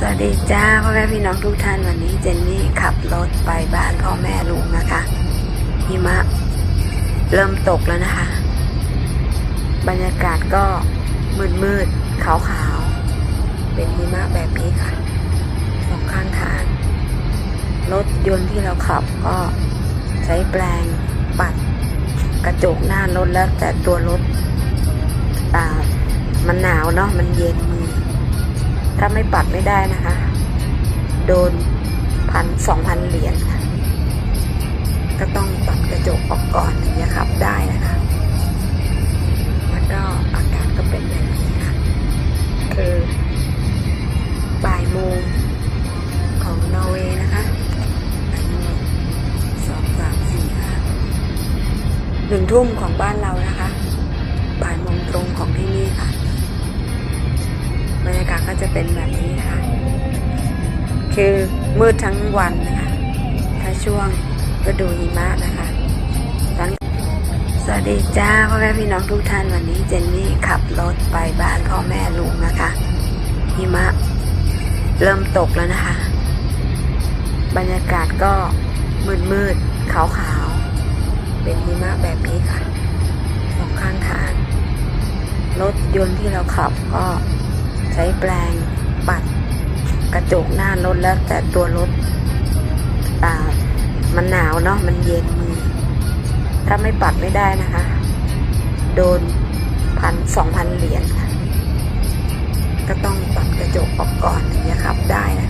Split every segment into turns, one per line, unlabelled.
สวัสดีจ้าพ่อแม่พี่น้องทุกท่านวันนี้เจนนี่ขับรถไปบ้านพ่อแม่ลุงนะคะหิมะเริ่มตกแล้วนะคะ บรรยากาศก็มืดมืดๆขาวขาวๆเป็นหิมะแบบนี้ค่ะสองข้างทางรถยนต์ที่เราขับก็ใช้แปลงปัดกระจกหน้ารถแล้วแต่ตัวรถอ่ามันหนาวเนาะมันเย็น ถ้าไม่ปัดไม่ได้นะคะ โดนพันสองพันเหรียญค่ะก็ต้องปัดกระจกออกก่อนถึงจะขับได้นะคะแล้วก็อากาศก็เป็นแบบนี้ค่ะคือบ่ายโมงของนอร์เวย์นะคะบ่ายโมงสองสามสี่ห้าหนึ่งทุ่มของบ้านเรานะคะ จะเป็นแบบนี้ค่ะคือมืดทั้งวันนะคะถ้าช่วงฤดูหิมะนะคะตอนสวัสดีจ้าพ่อแม่พี่น้องทุกท่านวันนี้เจนนี่ขับรถไปบ้านพ่อแม่ลุงนะคะหิมะเริ่มตกแล้วนะคะ บรรยากาศก็มืดมืดขาวขาวเป็นหิมะแบบนี้ค่ะสองข้างทางรถยนต์ที่เราขับก็ ช้แปลงปัดกระจกหน้ารถแล้วแต่ตัวรถอ่ามันหนาวเนาะมันเย็นมือ ถ้าไม่ปัดไม่ได้นะคะ โดนพันสองพันเหรียญค่ะ ก็ต้องปัดกระจกออกก่อนถึงจะขับได้นะ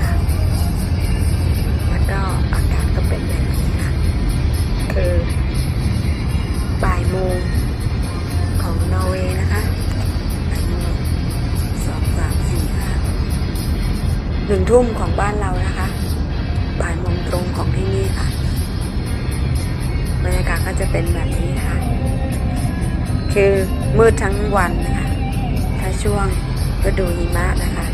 หนึ่งทุ่มของบ้านเรานะคะบ่ายโมงตรงของที่นี่ค่ะ บรรยากาศก็จะเป็นแบบนี้ค่ะคือมืดทั้งวันนะคะ ถ้าช่วงฤดูหิมะนะคะ